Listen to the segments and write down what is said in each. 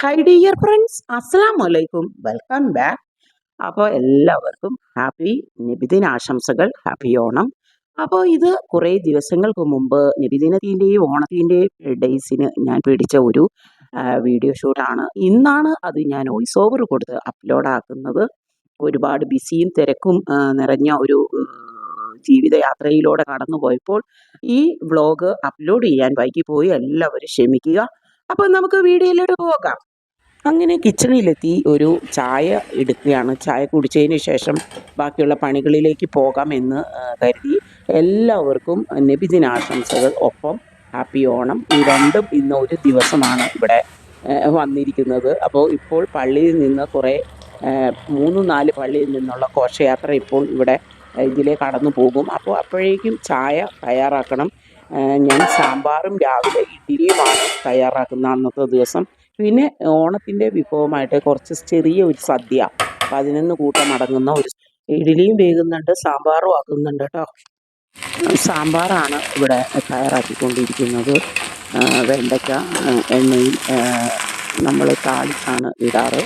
Hi dear friends അസ്സാം വലൈക്കും welcome back അപ്പോൾ എല്ലാവർക്കും ഹാപ്പി നബിദിന ആശംസകൾ ഹാപ്പി ഓണം. അപ്പോൾ ഇത് കുറേ ദിവസങ്ങൾക്ക് മുമ്പ് നബിദിനത്തിന്റെയും ഓണത്തിന്റെയും ഡേയ്സിന് ഞാൻ പിടിച്ച ഒരു വീഡിയോ ഷൂട്ടാണ്. ഇന്നാണ് അത് ഞാൻ വോയിസ് ഓവർ കൊടുത്ത് അപ്ലോഡ് ആക്കുന്നത് ഒരുപാട് ബിസിയും തിരക്കും നിറഞ്ഞ ഒരു ജീവിതയാത്രയിലൂടെ കടന്നു പോയപ്പോൾ ഈ വ്ളോഗ് അപ്ലോഡ് ചെയ്യാൻ വൈകിപ്പോയി. എല്ലാവരും ക്ഷമിക്കുക. അപ്പോൾ നമുക്ക് വീഡിയോയിലോട്ട് പോകാം. അങ്ങനെ കിച്ചണിലെത്തി ഒരു ചായ എടുക്കുകയാണ്. ചായ കുടിച്ചതിന് ശേഷം ബാക്കിയുള്ള പണികളിലേക്ക് പോകാം എന്ന് കരുതി. എല്ലാവർക്കും നബിദിനാശംസകൾ ഒപ്പം ഹാപ്പി ഓണം. ഈ രണ്ടും ഇന്ന് ഒരു ദിവസമാണ് ഇവിടെ വന്നിരിക്കുന്നത്. അപ്പോൾ ഇപ്പോൾ പള്ളിയിൽ നിന്ന് കുറേ മൂന്ന് നാല് പള്ളിയിൽ നിന്നുള്ള ഘോഷയാത്ര ഇപ്പോൾ ഇവിടെ ഇതിലെ കടന്നു പോകും അപ്പോൾ അപ്പോഴേക്കും ചായ തയ്യാറാക്കണം. ഞാൻ സാമ്പാറും രാവിലെ ഇഡ്ഡലിയുമാണ് തയ്യാറാക്കുന്ന അന്നത്തെ ദിവസം. പിന്നെ ഓണത്തിന്റെ വിഭവമായിട്ട് കുറച്ച് ചെറിയ ഒരു സദ്യ. പതിനൊന്ന് കൂട്ടം അടങ്ങുന്ന ഒരു ഇഡ്ഡലിയും വേകുന്നുണ്ട് സാമ്പാറും ആക്കുന്നുണ്ട് കേട്ടോ. സാമ്പാറാണ് ഇവിടെ തയ്യാറാക്കിക്കൊണ്ടിരിക്കുന്നത്. വെണ്ടയ്ക്ക എണ്ണയിൽ നമ്മൾ താളിച്ചാണ് ഇടാറ്.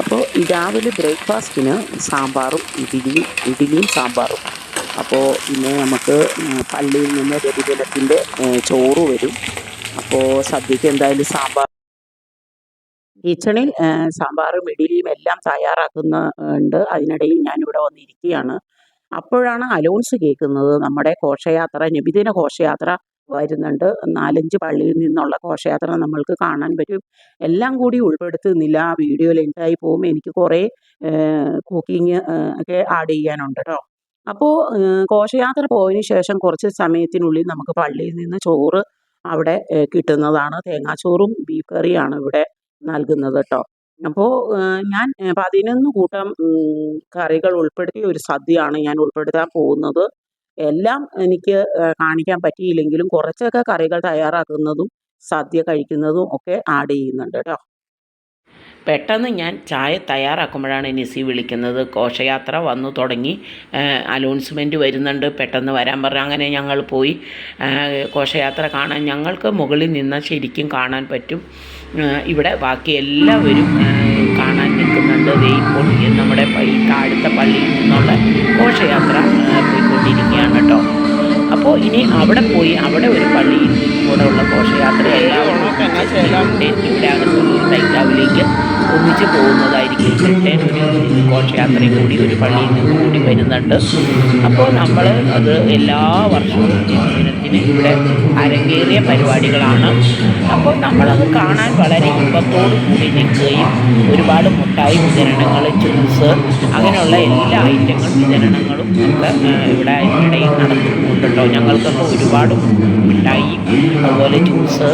അപ്പോൾ രാവിലെ ബ്രേക്ക്ഫാസ്റ്റിന് സാമ്പാറും ഇഡ്ഡലിയും ഇഡ്ഡലിയും സാമ്പാറും. അപ്പോൾ ഇന്ന് നമുക്ക് പള്ളിയിൽ നിന്ന് രതിദിനത്തിന്റെ ചോറ് വരും. അപ്പോൾ സദ്യക്ക് എന്തായാലും സാമ്പാർ കിച്ചണിൽ സാമ്പാറും ഇഡ്ഡലിയും എല്ലാം തയ്യാറാക്കുന്നുണ്ട്. അതിനിടയിൽ ഞാനിവിടെ വന്നിരിക്കുകയാണ്. അപ്പോഴാണ് അലോൺസ് കേൾക്കുന്നത്. നമ്മുടെ ഘോഷയാത്ര നബിദിന ഘോഷയാത്ര വരുന്നുണ്ട്. നാലഞ്ച് പള്ളിയിൽ നിന്നുള്ള ഘോഷയാത്ര നമ്മൾക്ക് കാണാൻ പറ്റും. എല്ലാം കൂടി ഉൾപ്പെടുത്തുന്നില്ല. ആ വീഡിയോ ലെങ്തായി പോകും. എനിക്ക് കുറേ കുക്കിംഗ് ഒക്കെ ആഡ് ചെയ്യാനുണ്ട് കേട്ടോ. അപ്പോൾ ഘോഷയാത്ര പോയതിനു ശേഷം കുറച്ച് സമയത്തിനുള്ളിൽ നമുക്ക് പള്ളിയിൽ നിന്ന് ചോറ് അവിടെ കിട്ടുന്നതാണ്. തേങ്ങാച്ചോറും ബീഫ് കറിയാണ് ഇവിടെ നൽകുന്നത് കേട്ടോ അപ്പോൾ ഞാൻ പതിനൊന്ന് കൂട്ടം കറികൾ ഉൾപ്പെടുത്തിയ ഒരു സദ്യയാണ് ഞാൻ ഉൾപ്പെടുത്താൻ പോകുന്നത്. എല്ലാം എനിക്ക് കാണിക്കാൻ പറ്റിയില്ലെങ്കിലും കുറച്ചൊക്കെ കറികൾ തയ്യാറാക്കുന്നതും സദ്യ കഴിക്കുന്നതും ഒക്കെ ആഡ് ചെയ്യുന്നുണ്ട് കേട്ടോ പെട്ടെന്ന് ഞാൻ ചായ തയ്യാറാക്കുമ്പോഴാണ് നിസി വിളിക്കുന്നത്. ഘോഷയാത്ര വന്നു തുടങ്ങി. അനൗൺസ്മെന്റ് വരുന്നുണ്ട്. പെട്ടെന്ന് വരാൻ പറഞ്ഞു. അങ്ങനെ ഞങ്ങൾ പോയി. കോശയാത്ര കാണാൻ ഞങ്ങൾക്ക് മുകളിൽ നിന്ന് ശരിക്കും കാണാൻ പറ്റും. ഇവിടെ ബാക്കി എല്ലാവരും കാണാൻ നിൽക്കുന്നുണ്ട്. ഇപ്പോൾ നമ്മുടെ താഴത്തെ പള്ളിയിൽ നിന്നുള്ള ഘോഷയാത്ര പോയിക്കൊണ്ടിരിക്കുകയാണ് കേട്ടോ. അപ്പോൾ ഇനി അവിടെ പോയി അവിടെ ഒരു പള്ളിയിൽ നിന്നും കൂടെ ഉള്ള ഘോഷയാത്ര ഇവിടെ അകത്തുള്ള തൈക്കാവിലേക്ക് ഒന്നിച്ച് പോകുന്നതായിരിക്കും. ഇവിടെ ഒരു ഘോഷയാത്രയും കൂടി ഒരു പള്ളിയിൽ നിന്ന് കൂടി വരുന്നുണ്ട്. അപ്പോൾ നമ്മൾ അത് എല്ലാ വർഷവും ദിനത്തിന് ഇവിടെ അരങ്ങേറിയ പരിപാടികളാണ്. അപ്പോൾ നമ്മളത് കാണാൻ വളരെ ഇമ്പത്തോടു കൂടി നിൽക്കുകയും ഒരുപാട് മുട്ടായി വിതരണങ്ങൾ ജ്യൂസ് അങ്ങനെയുള്ള എല്ലാ ഐറ്റങ്ങൾ വിതരണങ്ങളും ഇവിടെ ഇടയിൽ നടക്കുന്നുണ്ട് കേട്ടോ ഞങ്ങൾക്കൊക്കെ ഒരുപാട് മിഠായി അതുപോലെ ജ്യൂസ്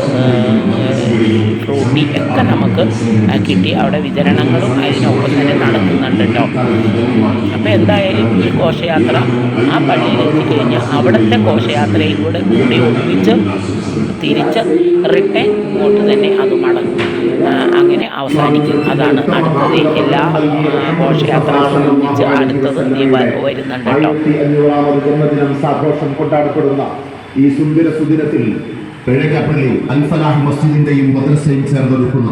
ഫ്രൂട്ടി ഒക്കെ നമുക്ക് കിട്ടി. അവിടെ വിതരണങ്ങളും അതിനൊപ്പം തന്നെ നടക്കുന്നുണ്ട് കേട്ടോ അപ്പോൾ എന്തായാലും ഈ ഘോഷയാത്ര ആ പള്ളിയിൽ എത്തിക്കഴിഞ്ഞാൽ അവിടുത്തെ ഘോഷയാത്രയും കൂടെ കൂടി ഒന്നിച്ച് തിരിച്ച് റിട്ടേൺ ഇങ്ങോട്ട് തന്നെ അത് മടങ്ങും. അങ്ങനെ അവസാനിക്കും. അതാണ് അടുത്തത്. എല്ലാ ഘോഷയാത്ര ഒന്നിച്ച് അടുത്തത് വരുന്നുണ്ട് കേട്ടോ. സാഘോഷം കൊണ്ടാടപ്പെടുന്ന ഈ സുന്ദര സുദിനത്തിൽ പിഴകപ്പള്ളി അൽഫലാഹ് മസ്ജിദിന്റെയും മദ്രസയും ചേർന്നൊരുക്കുന്ന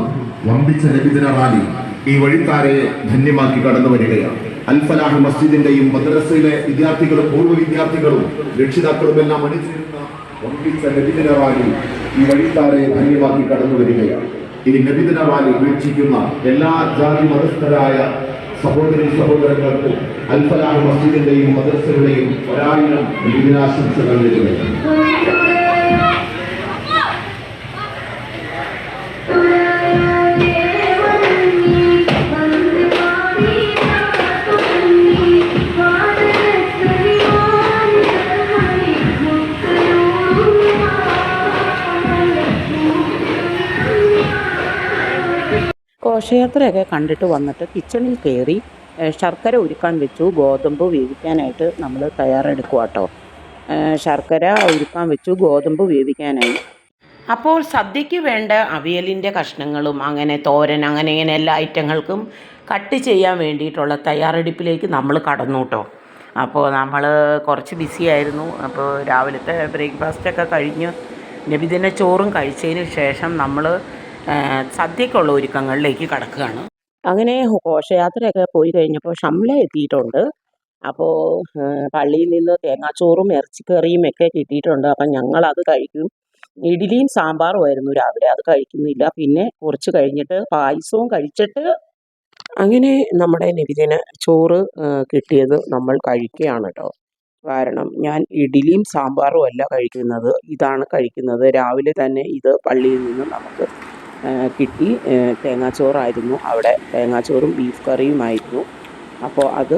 വമ്പിച്ച രവിദിന റാലി ഈ വഴിക്കാരെ ധന്യമാക്കി കടന്നു വരികയാണ്. അൽഫലാഹ് മസ്ജിദിന്റെയും മദ്രസയിലെ വിദ്യാർത്ഥികളും പൂർവ വിദ്യാർത്ഥികളും രക്ഷിതാക്കളും എല്ലാം അണിചേരുന്ന വമ്പിച്ച രവിദിന റാലി ഈ വഴിക്കാരെ ധന്യമാക്കി കടന്നു വരികയാണ്. ഈ നബിദിനവാലി വീക്ഷിക്കുന്ന എല്ലാ ജാതി മതസ്ഥരായ സഹോദരി സഹോദരങ്ങൾക്കും അൽഫലാഹ് മസ്ജിദിന്റെയും മദ്രസയുടെയും ഒരായിരം ദിനാശംസകൾ നേരുകയാണ് ഘോഷയാത്രയൊക്കെ കണ്ടിട്ട് വന്നിട്ട് കിച്ചണിൽ കയറി ശർക്കര ഉരുക്കാൻ വെച്ചു ഗോതമ്പ് വേവിക്കാനായിട്ട് നമ്മൾ തയ്യാറെടുക്കുക കേട്ടോ ശർക്കര ഉരുക്കാൻ വെച്ചു ഗോതമ്പ് വേവിക്കാനായി. അപ്പോൾ സദ്യയ്ക്ക് വേണ്ട അവിയലിന്റെ കഷ്ണങ്ങളും അങ്ങനെ തോരൻ അങ്ങനെ ഇങ്ങനെ എല്ലാ ഐറ്റങ്ങൾക്കും കട്ട് ചെയ്യാൻ വേണ്ടിയിട്ടുള്ള തയ്യാറെടുപ്പിലേക്ക് നമ്മൾ കടന്നു കേട്ടോ അപ്പോൾ നമ്മൾ കുറച്ച് ബിസി ആയിരുന്നു. അപ്പോൾ രാവിലത്തെ ബ്രേക്ക്ഫാസ്റ്റൊക്കെ കഴിഞ്ഞ് നബിദിന ചോറും കഴിച്ചതിന് ശേഷം നമ്മൾ സദ്യക്കുള്ള ഒരുക്കങ്ങളിലേക്ക് കടക്കുകയാണ്. അങ്ങനെ ഘോഷയാത്രയൊക്കെ പോയി കഴിഞ്ഞപ്പോൾ ഷംല എത്തിയിട്ടുണ്ട്. അപ്പോൾ പള്ളിയിൽ നിന്ന് തേങ്ങാച്ചോറും ഇറച്ചിക്കറിയും ഒക്കെ കിട്ടിയിട്ടുണ്ട്. അപ്പം ഞങ്ങൾ അത് കഴിക്കും. ഇഡ്ഡലിയും സാമ്പാറും ആയിരുന്നു രാവിലെ. അത് കഴിക്കുന്നില്ല. പിന്നെ കുറച്ച് കഴിഞ്ഞിട്ട് പായസവും കഴിച്ചിട്ട് അങ്ങനെ നമ്മുടെ നിവിദിന ചോറ് കിട്ടിയത് നമ്മൾ കഴിക്കുകയാണ് കേട്ടോ. കാരണം ഞാൻ ഇഡ്ഡലിയും സാമ്പാറും അല്ല കഴിക്കുന്നത്. ഇതാണ് കഴിക്കുന്നത്. രാവിലെ തന്നെ ഇത് പള്ളിയിൽ നിന്ന് നമുക്ക് കിട്ടി. തേങ്ങാച്ചോറായിരുന്നു. അവിടെ തേങ്ങാച്ചോറും ബീഫ് കറിയുമായിരുന്നു. അപ്പോൾ അത്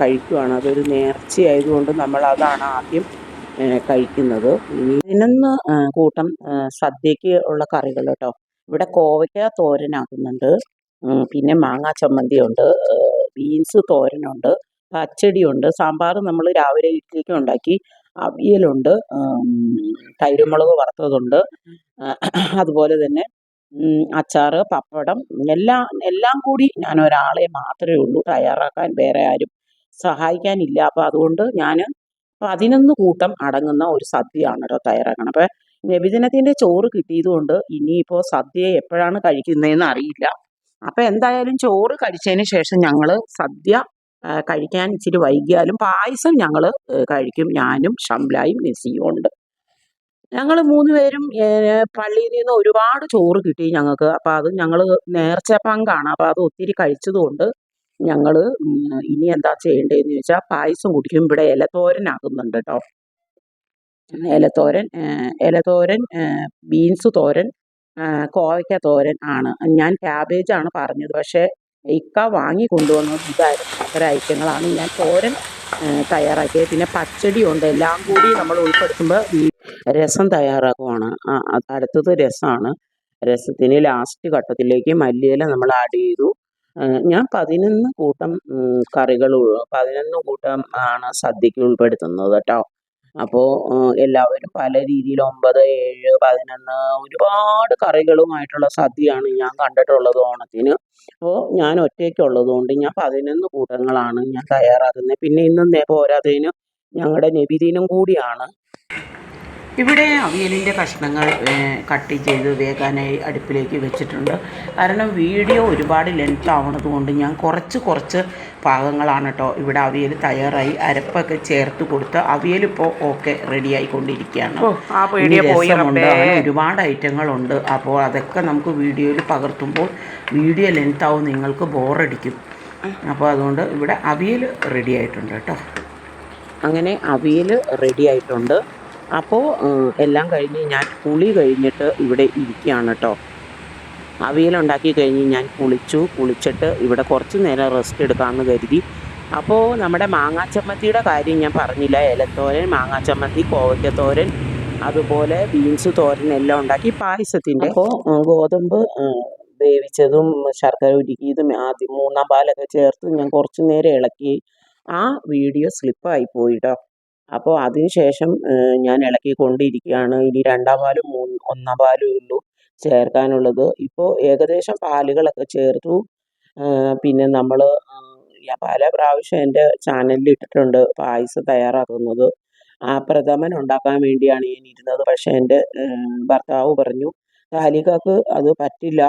കഴിക്കുവാണ്. അതൊരു നേർച്ചയായതുകൊണ്ട് നമ്മൾ അതാണ് ആദ്യം കഴിക്കുന്നത്. ഇനി കൂട്ടം സദ്യക്ക് ഉള്ള കറികൾ കേട്ടോ. ഇവിടെ കോവയ്ക്ക തോരനാക്കുന്നുണ്ട്. പിന്നെ മാങ്ങാ ചമ്മന്തിയുണ്ട്. ബീൻസ് തോരനുണ്ട്. പച്ചടിയുണ്ട്. സാമ്പാർ നമ്മൾ രാവിലെ ഇഡ്ഡലിക്ക് ഉണ്ടാക്കി. അവിയലുണ്ട്. തൈരുമുളക് വറുത്തതുണ്ട്. അതുപോലെ തന്നെ ഉം, അച്ചാറ് പപ്പടം എല്ലാം എല്ലാം കൂടി ഞാൻ ഒരാളെ മാത്രമേ ഉള്ളൂ. തയ്യാറാക്കാൻ വേറെ ആരും സഹായിക്കാനില്ല. അപ്പോൾ അതുകൊണ്ട് ഞാൻ പതിനൊന്ന് കൂട്ടം അടങ്ങുന്ന ഒരു സദ്യയാണ് കേട്ടോ തയ്യാറാക്കണം അപ്പോൾ നബിദിനത്തിന്റെ ചോറ് കിട്ടിയതുകൊണ്ട് ഇനിയിപ്പോൾ സദ്യ എപ്പോഴാണ് കഴിക്കുന്നതെന്ന് അറിയില്ല. അപ്പോൾ എന്തായാലും ചോറ് കഴിച്ചതിന് ശേഷം ഞങ്ങൾ സദ്യ കഴിക്കാൻ ഇച്ചിരി വൈകിയാലും പായസം ഞങ്ങൾ കഴിക്കും. ഞാനും ഷംലായും മെസ്സിയും ഉണ്ട്. ഞങ്ങൾ മൂന്ന് പേരും പള്ളിയിൽ നിന്ന് ഒരുപാട് ചോറ് കിട്ടി ഞങ്ങൾക്ക്. അപ്പോൾ അത് ഞങ്ങൾ നേർച്ച പങ്കാണ്. അപ്പോൾ അത് ഒത്തിരി കഴിച്ചതുകൊണ്ട് ഞങ്ങൾ ഇനി എന്താ ചെയ്യേണ്ടതെന്ന് ചോദിച്ചാൽ പായസം കുടിക്കും. ഇവിടെ ഇലത്തോരനാക്കുന്നുണ്ട് കേട്ടോ ഇലത്തോരൻ ഇലത്തോരൻ ബീൻസ് തോരൻ കോവയ്ക്ക തോരൻ ആണ്. ഞാൻ ആണ് പറഞ്ഞത്. പക്ഷേ ഇക്ക വാങ്ങി കൊണ്ടുവന്നത് ഇതായിരുന്നു. അത്തരം ഐറ്റങ്ങളാണ് ഞാൻ തോരൻ തയ്യാറാക്കിയത്. പിന്നെ പച്ചടിയുണ്ട് എല്ലാം കൂടി നമ്മൾ ഉൾപ്പെടുത്തുമ്പോൾ രസം തയ്യാറാക്കുവാണ്. അടുത്തത് രസമാണ് രസത്തിന് ലാസ്റ്റ് ഘട്ടത്തിലേക്ക് മല്ലിയില നമ്മൾ ആഡ് ചെയ്തു. ഞാൻ പതിനൊന്ന് കൂട്ടം കറികൾ പതിനൊന്ന് കൂട്ടം ആണ് സദ്യക്ക് ഉൾപ്പെടുത്തുന്നത് കേട്ടോ. അപ്പോൾ എല്ലാവരും പല രീതിയിൽ ഒമ്പത് ഏഴ് പതിനൊന്ന് ഒരുപാട് കറികളുമായിട്ടുള്ള സദ്യയാണ് ഞാൻ കണ്ടിട്ടുള്ളത് ഓണത്തിന്. അപ്പോൾ ഞാൻ ഒറ്റയ്ക്കുള്ളത് കൊണ്ട് ഞാൻ പതിനൊന്ന് കൂട്ടങ്ങളാണ് ഞാൻ തയ്യാറാക്കുന്നത്. പിന്നെ ഇന്നും പോരാതെ പോരാത്തതിന് ഞങ്ങളുടെ നബിദിനം കൂടിയാണ്. ഇവിടെ അവിയലിന്റെ കഷ്ണങ്ങൾ കട്ട് ചെയ്ത് വേകാനായി അടുപ്പിലേക്ക് വെച്ചിട്ടുണ്ട്. കാരണം വീഡിയോ ഒരുപാട് ലെങ്ത് ആവണത് കൊണ്ട് ഞാൻ കുറച്ച് കുറച്ച് ഭാഗങ്ങളാണ് കേട്ടോ ഇവിടെ അവിയൽ തയ്യാറായി അരപ്പൊക്കെ ചേർത്ത് കൊടുത്ത് അവിയൽ ഇപ്പോൾ ഓക്കെ റെഡി ആയിക്കൊണ്ടിരിക്കുകയാണ്. രസമുണ്ട്. അങ്ങനെ ഒരുപാട് ഐറ്റങ്ങളുണ്ട് അപ്പോൾ അതൊക്കെ നമുക്ക് വീഡിയോയിൽ പകർത്തുമ്പോൾ വീഡിയോ ലെങ്ത് ആവും നിങ്ങൾക്ക് ബോറടിക്കും അപ്പോൾ അതുകൊണ്ട് ഇവിടെ അവിയൽ റെഡി ആയിട്ടുണ്ട് കേട്ടോ അങ്ങനെ അവിയൽ റെഡി ആയിട്ടുണ്ട്. അപ്പോൾ എല്ലാം കഴിഞ്ഞ് ഞാൻ കുളി കഴിഞ്ഞിട്ട് ഇവിടെ ഇരിക്കുകയാണ് കേട്ടോ അവിയലുണ്ടാക്കി കഴിഞ്ഞ് ഞാൻ കുളിച്ചു. കുളിച്ചിട്ട് ഇവിടെ കുറച്ച് നേരം റെസ്റ്റ് എടുക്കാമെന്ന് കരുതി. അപ്പോൾ നമ്മുടെ മാങ്ങാച്ചമ്മത്തിയുടെ കാര്യം ഞാൻ പറഞ്ഞില്ല. ഇലത്തോരൻ മാങ്ങാച്ചമ്മത്തി കോവയ്ക്കത്തോരൻ അതുപോലെ ബീൻസ് തോരൻ എല്ലാം ഉണ്ടാക്കി പായസത്തിന്റെ അപ്പോൾ ഗോതമ്പ് വേവിച്ചതും ശർക്കര ഉരുക്കിയതും ആദ്യം മൂന്നാം പാലൊക്കെ ചേർത്ത് ഞാൻ കുറച്ച് നേരം ഇളക്കി. ആ വീഡിയോ സ്ലിപ്പായി പോയിട്ടോ അപ്പോൾ അതിനുശേഷം ഞാൻ ഇളക്കി കൊണ്ടിരിക്കുകയാണ് ഇനി രണ്ടാം പാലും മൂന്ന് ഒന്നാം പാലും ഉള്ളൂ ചേർക്കാനുള്ളത്. ഇപ്പോൾ ഏകദേശം പാലുകളൊക്കെ ചേർത്തു. പിന്നെ നമ്മൾ പല പ്രാവശ്യം എന്റെ ചാനലിൽ ഇട്ടിട്ടുണ്ട് പായസം തയ്യാറാക്കുന്നത്. ആ പ്രഥമൻ ഉണ്ടാക്കാൻ വേണ്ടിയാണ് ഞാൻ ഇരുന്നത്. പക്ഷേ എന്റെ ഭർത്താവ് പറഞ്ഞു താലിക്കാക്ക് അത് പറ്റില്ല.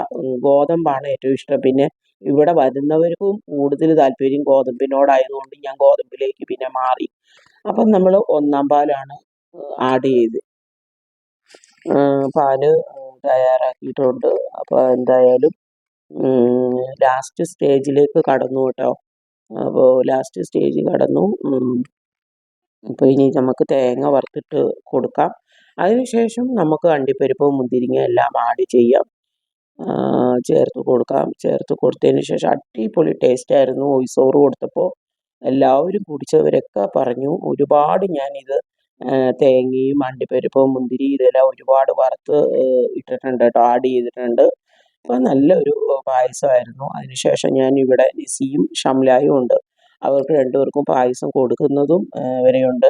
ഗോതമ്പാണ് ഏറ്റവും ഇഷ്ടം. പിന്നെ ഇവിടെ വരുന്നവർക്കും കൂടുതൽ താല്പര്യം ഗോതമ്പിനോടായതുകൊണ്ട് ഞാൻ ഗോതമ്പിലേക്ക് പിന്നെ മാറി അപ്പം നമ്മൾ ഒന്നാം പാലാണ് ആഡ് ചെയ്ത്. പാൽ തയ്യാറാക്കിയിട്ടുണ്ട്. അപ്പോൾ എന്തായാലും ലാസ്റ്റ് സ്റ്റേജിലേക്ക് കടന്നു കേട്ടോ. അപ്പോൾ ലാസ്റ്റ് സ്റ്റേജ് കടന്നു. അപ്പോൾ ഇനി നമുക്ക് തേങ്ങ വറുത്തിട്ട് കൊടുക്കാം. അതിനുശേഷം നമുക്ക് അണ്ടിപ്പരിപ്പും മുന്തിരിങ്ങ എല്ലാം ആഡ് ചെയ്യാം. ചേർത്ത് കൊടുക്കാം. ചേർത്ത് കൊടുത്തതിന് ശേഷം അടിപൊളി ടേസ്റ്റ് ആയിരുന്നു. ഒയ്സോറ് കൊടുത്തപ്പോൾ എല്ലാവരും കുടിച്ചവരൊക്കെ പറഞ്ഞു. ഒരുപാട് ഞാനിത് തേങ്ങയും അണ്ടിപ്പരിപ്പും മുന്തിരി ഇതെല്ലാം ഒരുപാട് വറുത്ത് ഇട്ടിട്ടുണ്ട് കേട്ടോ ആഡ് ചെയ്തിട്ടുണ്ട്. അപ്പോൾ നല്ലൊരു പായസമായിരുന്നു. അതിനുശേഷം ഞാൻ ഇവിടെ നിസിയും ഷംലായും ഉണ്ട്. അവർക്ക് രണ്ടുപേർക്കും പായസം കൊടുക്കുന്നതും വരെയുണ്ട്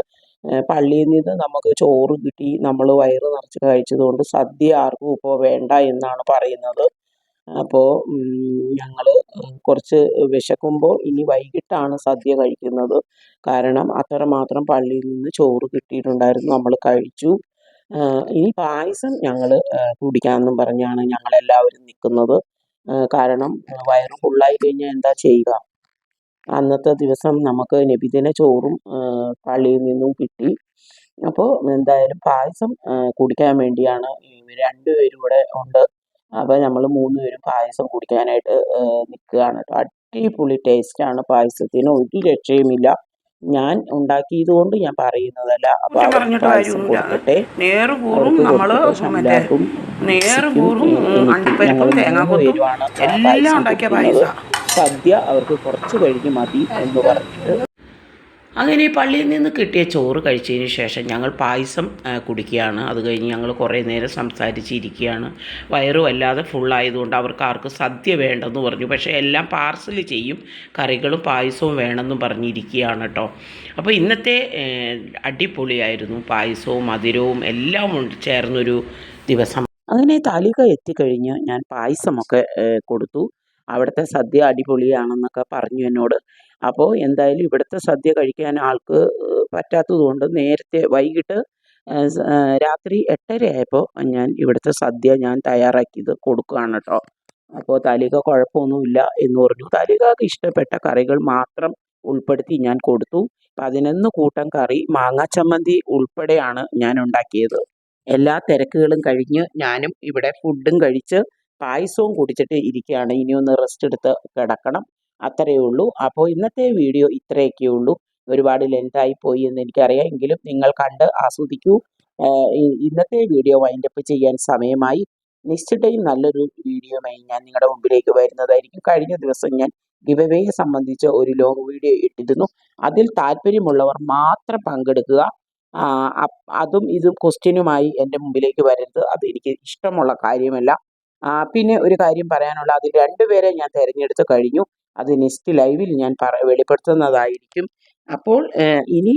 പള്ളിയിൽ നിന്ന് നമുക്ക് ചോറ് കിട്ടി. നമ്മൾ വയറ് നിറച്ച് കഴിച്ചതുകൊണ്ട് സദ്യ ആർക്കും ഇപ്പോൾ വേണ്ട എന്നാണ് പറയുന്നത്. അപ്പോൾ ഞങ്ങൾ കുറച്ച് വിശക്കുമ്പോൾ ഇനി വൈകിട്ടാണ് സദ്യ കഴിക്കുന്നത്. കാരണം അത്രമാത്രം പള്ളിയിൽ നിന്ന് ചോറ് കിട്ടിയിട്ടുണ്ടായിരുന്നു. നമ്മൾ കഴിച്ചു. ഇനി പായസം ഞങ്ങൾ കുടിക്കാമെന്നും പറഞ്ഞാണ് ഞങ്ങളെല്ലാവരും നിൽക്കുന്നത് കാരണം വയറ് ഫുള്ളായി കഴിഞ്ഞാൽ എന്താ ചെയ്യുക? അന്നത്തെ ദിവസം നമുക്ക് നബിദിന ചോറും പള്ളിയിൽ നിന്നും കിട്ടി. അപ്പോൾ എന്തായാലും പായസം കുടിക്കാൻ വേണ്ടിയാണ് രണ്ടുപേരും ഇവിടെ ഉണ്ട്. അപ്പോൾ നമ്മൾ മൂന്ന് പേരും പായസം കുടിക്കാനായിട്ട് നിൽക്കുകയാണ് കേട്ടോ അടിപൊളി ആണ് പായസത്തിന് ഒരു രക്ഷയുമില്ല. ഞാൻ ഉണ്ടാക്കിയത് കൊണ്ട് ഞാൻ പറയുന്നതല്ല. അപ്പോൾ പായസം കൊടുക്കട്ടെ. ഞങ്ങൾ പേരുമാണ് ഉണ്ടാക്കിയ സദ്യ അവർക്ക് കുറച്ച് കഴിഞ്ഞ് മതി എന്ന് പറഞ്ഞിട്ട് അങ്ങനെ പള്ളിയിൽ നിന്ന് കിട്ടിയ ചോറ് കഴിച്ചതിന് ശേഷം ഞങ്ങൾ പായസം കുടിക്കുകയാണ്. അത് കഴിഞ്ഞ് ഞങ്ങൾ കുറേ നേരം സംസാരിച്ചിരിക്കുകയാണ്. വയറ് വല്ലാതെ ഫുള്ളായതുകൊണ്ട് അവർക്ക് ആർക്കും സദ്യ വേണ്ടെന്ന് പറഞ്ഞു. പക്ഷേ എല്ലാം പാർസൽ ചെയ്യും കറികളും പായസവും വേണമെന്നും പറഞ്ഞിരിക്കുകയാണ് കേട്ടോ അപ്പോൾ ഇന്നത്തെ അടിപൊളിയായിരുന്നു. പായസവും മധുരവും എല്ലാം ചേർന്നൊരു ദിവസം. അങ്ങനെ താലിക എത്തിക്കഴിഞ്ഞ് ഞാൻ പായസമൊക്കെ കൊടുത്തു. അവിടുത്തെ സദ്യ അടിപൊളിയാണെന്നൊക്കെ പറഞ്ഞു എന്നോട് അപ്പോൾ എന്തായാലും ഇവിടുത്തെ സദ്യ കഴിക്കാൻ ആൾക്ക് പറ്റാത്തതുകൊണ്ട് നേരത്തെ വൈകിട്ട് രാത്രി എട്ടര ആയപ്പോൾ ഞാൻ ഇവിടുത്തെ സദ്യ ഞാൻ തയ്യാറാക്കിയത് കൊടുക്കുകയാണ് കേട്ടോ. അപ്പോൾ താലിക കുഴപ്പമൊന്നുമില്ല എന്ന് പറഞ്ഞു. താലികക്ക് ഇഷ്ടപ്പെട്ട കറികൾ മാത്രം ഉൾപ്പെടുത്തി ഞാൻ കൊടുത്തു. പതിനൊന്ന് കൂട്ടം കറി മാങ്ങാ ചമ്മന്തി ഉൾപ്പെടെയാണ് ഞാൻ ഉണ്ടാക്കിയത്. എല്ലാ തിരക്കുകളും കഴിഞ്ഞ് ഞാനും ഇവിടെ ഫുഡും കഴിച്ച് പായസവും കുടിച്ചിട്ട് ഇരിക്കുകയാണ്. ഇനി ഒന്ന് റെസ്റ്റ് എടുത്ത് കിടക്കണം. അത്രയേ ഉള്ളൂ. അപ്പോൾ ഇന്നത്തെ വീഡിയോ ഇത്രയൊക്കെ ഉള്ളൂ. ഒരുപാട് ലെങ്തായി പോയി എന്ന് എനിക്കറിയാം. എങ്കിലും നിങ്ങൾ കണ്ട് ആസ്വദിക്കൂ. ഇന്നത്തെ വീഡിയോ വൈൻഡപ്പ് ചെയ്യാൻ സമയമായി. നിശ്ചിതയും നല്ലൊരു വീഡിയോയുമായി ഞാൻ നിങ്ങളുടെ മുമ്പിലേക്ക് വരുന്നതായിരിക്കും. കഴിഞ്ഞ ദിവസം ഞാൻ ഗിവവേയെ സംബന്ധിച്ച ഒരു ലോങ് വീഡിയോ ഇട്ടിരുന്നു. അതിൽ താല്പര്യമുള്ളവർ മാത്രം പങ്കെടുക്കുക. അതും ഇതും ക്വസ്റ്റ്യനുമായി എന്റെ മുമ്പിലേക്ക് വരരുത്. അത് എനിക്ക് ഇഷ്ടമുള്ള കാര്യമല്ല. പിന്നെ ഒരു കാര്യം പറയാനുള്ള അതിൽ രണ്ടുപേരെ ഞാൻ തിരഞ്ഞെടുത്ത് കഴിഞ്ഞു. അത് നെക്സ്റ്റ് ലൈവിൽ ഞാൻ പറ വെളിപ്പെടുത്തുന്നതായിരിക്കും. അപ്പോൾ ഇനി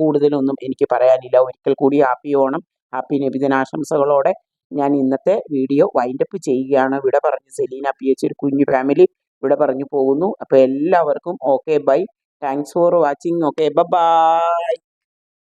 കൂടുതലൊന്നും എനിക്ക് പറയാനില്ല. ഒരിക്കൽ കൂടി ഹാപ്പി ഓണം ഹാപ്പി നബിദിനാശംസകളോടെ ഞാൻ ഇന്നത്തെ വീഡിയോ വൈൻഡപ്പ് ചെയ്യുകയാണ്. ഇവിടെ പറഞ്ഞു സെലീന പി എച്ച് ഒരു കുഞ്ഞു ഫാമിലി ഇവിടെ പറഞ്ഞു പോകുന്നു. അപ്പോൾ എല്ലാവർക്കും okay bye. Thanks for watching. Okay bye